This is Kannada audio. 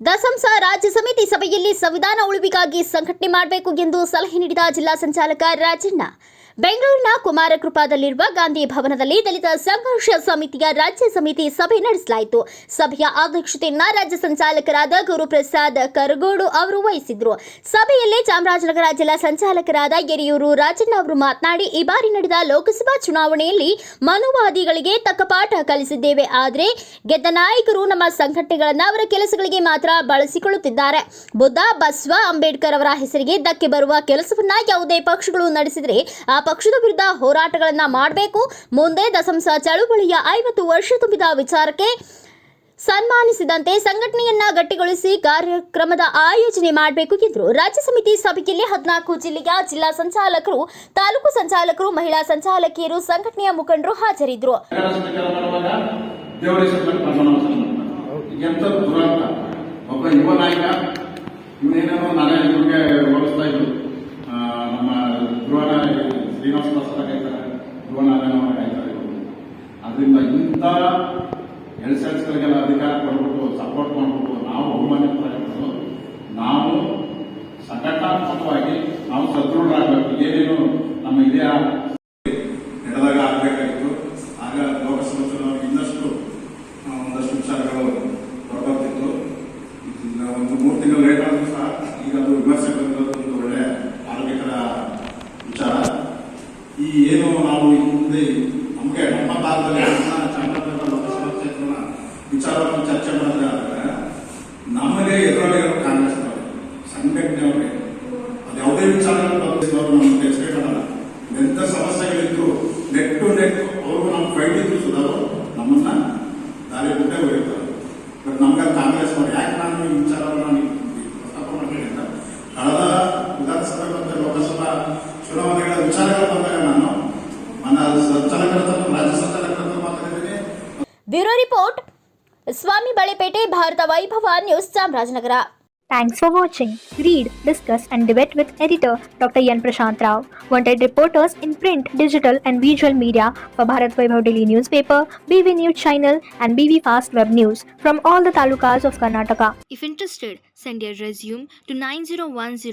ದಸಂಸ ರಾಜ್ಯ ಸಮಿತಿ ಸಭೆಯಲ್ಲಿ ಸಂವಿಧಾನ ಉಳಿವಿಗಾಗಿ ಸಂಘಟನೆ ಮಾಡಬೇಕು ಎಂದು ಸಲಹೆ ನೀಡಿದ ಜಿಲ್ಲಾ ಸಂಚಾಲಕ ರಾಜಣ್ಣ. ಬೆಂಗಳೂರಿನ ಕುಮಾರಕೃಪಾದಲ್ಲಿರುವ ಗಾಂಧಿ ಭವನದಲ್ಲಿ ದಲಿತ ಸಂಘರ್ಷ ಸಮಿತಿಯ ರಾಜ್ಯ ಸಮಿತಿ ಸಭೆ ನಡೆಸಲಾಯಿತು. ಸಭೆಯ ಅಧ್ಯಕ್ಷತೆಯನ್ನ ರಾಜ್ಯ ಸಂಚಾಲಕರಾದ ಗುರುಪ್ರಸಾದ್ ಕರಗೋಡು ಅವರು ವಹಿಸಿದ್ರು ಸಭೆಯಲ್ಲಿ ಚಾಮರಾಜನಗರ ಜಿಲ್ಲಾ ಸಂಚಾಲಕರಾದ ಯರಿಯೂರು ರಾಜಣ್ಣ ಅವರು ಮಾತನಾಡಿ, ಈ ಬಾರಿ ನಡೆದ ಲೋಕಸಭಾ ಚುನಾವಣೆಯಲ್ಲಿ ಮನುವಾದಿಗಳಿಗೆ ತಕ್ಕ ಪಾಠ ಕಲಿಸಿದ್ದೇವೆ. ಆದರೆ, ಗೆದ್ದ ನಾಯಕರು ನಮ್ಮ ಸಂಘಟನೆಗಳನ್ನು ಅವರ ಕೆಲಸಗಳಿಗೆ ಮಾತ್ರ ಬಳಸಿಕೊಳ್ಳುತ್ತಿದ್ದಾರೆ. ಬುದ್ಧ ಬಸವ ಅಂಬೇಡ್ಕರ್ ಅವರ ಹೆಸರಿಗೆ ಧಕ್ಕೆ ಬರುವ ಕೆಲಸವನ್ನ ಯಾವುದೇ ಪಕ್ಷಗಳು ನಡೆಸಿದರೆ, ಆ ಪಕ್ಷದ ವಿರುದ್ಧ ಹೋರಾಟಗಳನ್ನ ಮಾಡಬೇಕು. ಮುಂದೆ ದಸಂಸ ಚಳುವಳಿಯ ಐವತ್ತು ವರ್ಷ ತುಂಬಿದ ವಿಚಾರಕ್ಕೆ ಸನ್ಮಾನಿಸಿದಂತೆ ಸಂಘಟನೆಯನ್ನ ಗಟ್ಟಿಗೊಳಿಸಿ ಕಾರ್ಯಕ್ರಮದ ಆಯೋಜನೆ ಮಾಡಬೇಕು ಎಂದರು. ರಾಜ್ಯ ಸಮಿತಿ ಸಭೆಯಲ್ಲಿ ಹದಿನಾಲ್ಕು ಜಿಲ್ಲೆಯ ಜಿಲ್ಲಾ ಸಂಚಾಲಕರು, ತಾಲೂಕು ಸಂಚಾಲಕರು, ಮಹಿಳಾ ಸಂಚಾಲಕಿಯರು, ಸಂಘಟನೆಯ ಮುಖಂಡರು ದುರಂತ. ಒಬ್ಬ ಯುವ ನಾಯಕ ಶ್ರೀನಿವಾಸ ಕಾಯ್ತಾರೆ ಧ್ರುವನಾರಾಯಣ ಕಾಯ್ತಾರೆ ಅದರಿಂದ ಇಂಥ ಎಲ್ಸೆಲ್ಸ್ಗಳಿಗೆಲ್ಲ ಅಧಿಕಾರ ಕೊಡ್ಬಿಟ್ಟು ಸಪೋರ್ಟ್ ಮಾಡ್ಬಿಟ್ಟು ನಾವು ಅವಮಾನಿತರಾಗಿರೋದು ನಾವು ಸಂಘಟನಾತ್ಮಕವಾಗಿ ನಾವು ಸದೃಢರಾಗಬೇಕು. ಏನೇನು ನಮ್ಮ ಹಿರಿಯ ಈ ಏನು ನಾವು ಈ ಮುಂದೆ ನಮಗೆ ನಮ್ಮ ಭಾಗದಲ್ಲಿ ಚಾಮರಾಜನಗರ ಕ್ಷೇತ್ರನ ವಿಚಾರವನ್ನು ಚರ್ಚೆ ಮಾಡಿದ್ರೆ ನಮಗೆ ಎದುರಾಳಿಗಳು ಕಾಂಗ್ರೆಸ್ ಸಂಘಟನೆಯವರಿಗೆ ಅದು ಯಾವುದೇ ವಿಚಾರಗಳು ನಮ್ಮ ಎಕ್ಸ್ಪೆಕ್ಟ್ ಮಾಡಲ್ಲ ಎಂಥ ಸಮಸ್ಯೆಗಳಿದ್ರು ನೆಕ್ ಟು ನೆಕ್ ಅವರು ನಮ್ಮ ಕೈಲಿದ್ರು ಸುಧಾ ನಮ್ಮನ್ನ ದಾರಿ ಬಿಟ್ಟೆ ಹೋಗಿರ್ತಾರೆ. ಬಟ್ ನಮ್ಗೆ ಕಾಂಗ್ರೆಸ್ ಅವರು, ಯಾಕೆ ನಾನು ಈ ವಿಚಾರವನ್ನು ನಾನು ಪ್ರಸ್ತಾಪ ಅಂತ. ಕಳೆದ ವಿಧಾನಸಭೆ ಮತ್ತು ಲೋಕಸಭಾ ಚುನಾವಣೆಗಳ ವಿಚಾರಗಳು ಬಂದಾಗ ನಾನು Bureau report Swamy Balepete Bharata Vaibhava news Chamarajanagar Thanks for watching. Read, discuss, and debate with editor Dr. Yan Prashant Rao. Wanted reporters in print, digital, and visual media for Bharat Vaibhav Daily Newspaper, BV News Channel, and BV Fast Web News from all the talukas of Karnataka. If interested, send your resume to 9010